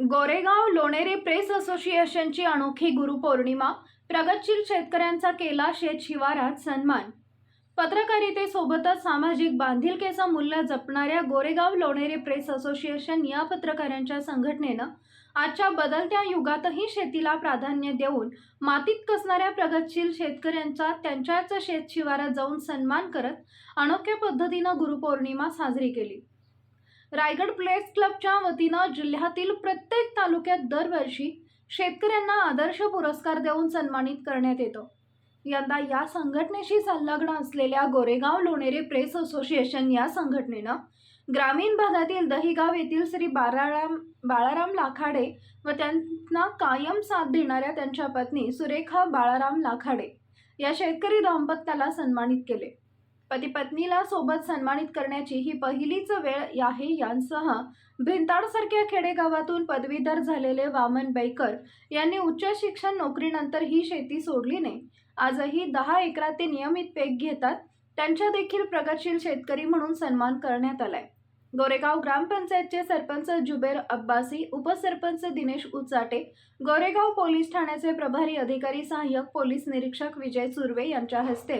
Goregaon Lonere press असोसिएशनची अनोखी गुरुपौर्णिमा प्रगतशील शेतकऱ्यांचा केला शेत शिवारात सन्मान. पत्रकारितेसोबतच सामाजिक बांधिलकीचं मूल्य जपणाऱ्या गोरेगाव लोणेरे प्रेस असोसिएशन या पत्रकारांच्या संघटनेनं आजच्या बदलत्या युगातही शेतीला प्राधान्य देऊन मातीत कसणाऱ्या प्रगतशील शेतकऱ्यांचा त्यांच्याच शेत शिवारात जाऊन सन्मान करत अनोख्या पद्धतीनं गुरुपौर्णिमा साजरी केली. रायगड प्लेस क्लबच्या वतीनं जिल्ह्यातील प्रत्येक तालुक्यात दरवर्षी शेतकऱ्यांना आदर्श पुरस्कार देऊन सन्मानित करण्यात येतं. यंदा या संघटनेशी संलग्न असलेल्या गोरेगाव लोणेरे प्रेस असोसिएशन या संघटनेनं ग्रामीण भागातील दहिगाव येथील श्री बाळाराम बाळाराम लाखाडे व त्यांना कायम साथ देणाऱ्या त्यांच्या पत्नी सुरेखा बाळाराम लाखाडे या शेतकरी दाम्पत्याला सन्मानित केले. पती पत्नीला सोबत सन्मानित करण्याची ही पहिलीच वेळ आहे यांसह भिंताडसारख्या खेडेगावातून पदवीधर झालेले वामन बैकर यांनी उच्च शिक्षण नोकरीनंतर ही शेती सोडली नाही. आजही दहा एकरात ते नियमित पीक घेतात. त्यांच्या देखील प्रगतशील शेतकरी म्हणून सन्मान करण्यात आलाय. गोरेगाव ग्रामपंचायतचे सरपंच जुबेर अब्बासी उपसरपंच दिनेश उचाटे गोरेगाव पोलीस ठाण्याचे प्रभारी अधिकारी सहाय्यक पोलीस निरीक्षक विजय सुर्वे यांच्या हस्ते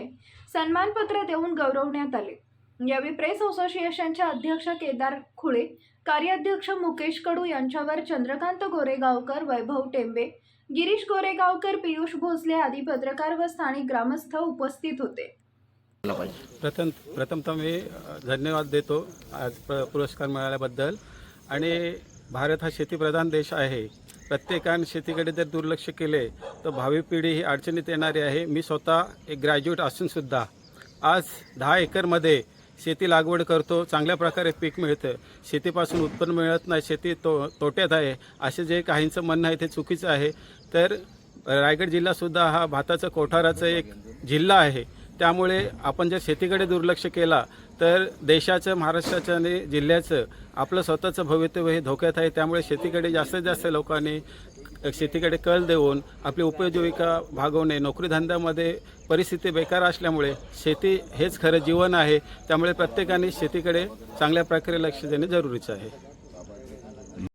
सन्मानपत्र देऊन गौरवण्यात आले. यावेळी प्रेस असोसिएशनचे अध्यक्ष केदार खुळे कार्याध्यक्ष मुकेश कडू यांच्यावर चंद्रकांत गोरेगावकर वैभव टेंबे गिरीश गोरेगावकर पियुष भोसले आदी पत्रकार व स्थानिक ग्रामस्थ उपस्थित होते. प्रथम प्रथमतः मी धन्यवाद देतो आज प पुरस्कार मिळाल्याबद्दल. आणि भारत हा शेतीप्रधान देश आहे. प्रत्येकाने शेतीकडे जर दुर्लक्ष केले तर भावी पिढी ही अडचणीत येणारी आहे. मी स्वतः एक ग्रॅज्युएट असूनसुद्धा आज दहा एकरमध्ये शेती लागवड करतो. चांगल्या प्रकारे पीक मिळतं. शेतीपासून उत्पन्न मिळत नाही. शेती तो तोट्यात आहे. असे जे काहींचं म्हणणं आहे ते चुकीचं आहे. तर रायगड जिल्हासुद्धा हा भाताचं कोठाराचं एक जिल्हा आहे. त्यामुळे आपण जर शेतीकडे दुर्लक्ष केला तर देशाचं महाराष्ट्राचं आणि जिल्ह्याचं आपलं स्वतःचं भवितव्य हे धोक्यात आहे. त्यामुळे शेतीकडे जास्तीत जास्त लोकांनी शेतीकडे कल देऊन आपली उपजीविका भागवणे नोकरीधंद्यामध्ये परिस्थिती बेकार असल्यामुळे शेती हेच खरं जीवन आहे. त्यामुळे प्रत्येकाने शेतीकडे चांगल्या प्रकारे लक्ष देणे जरुरीचं आहे.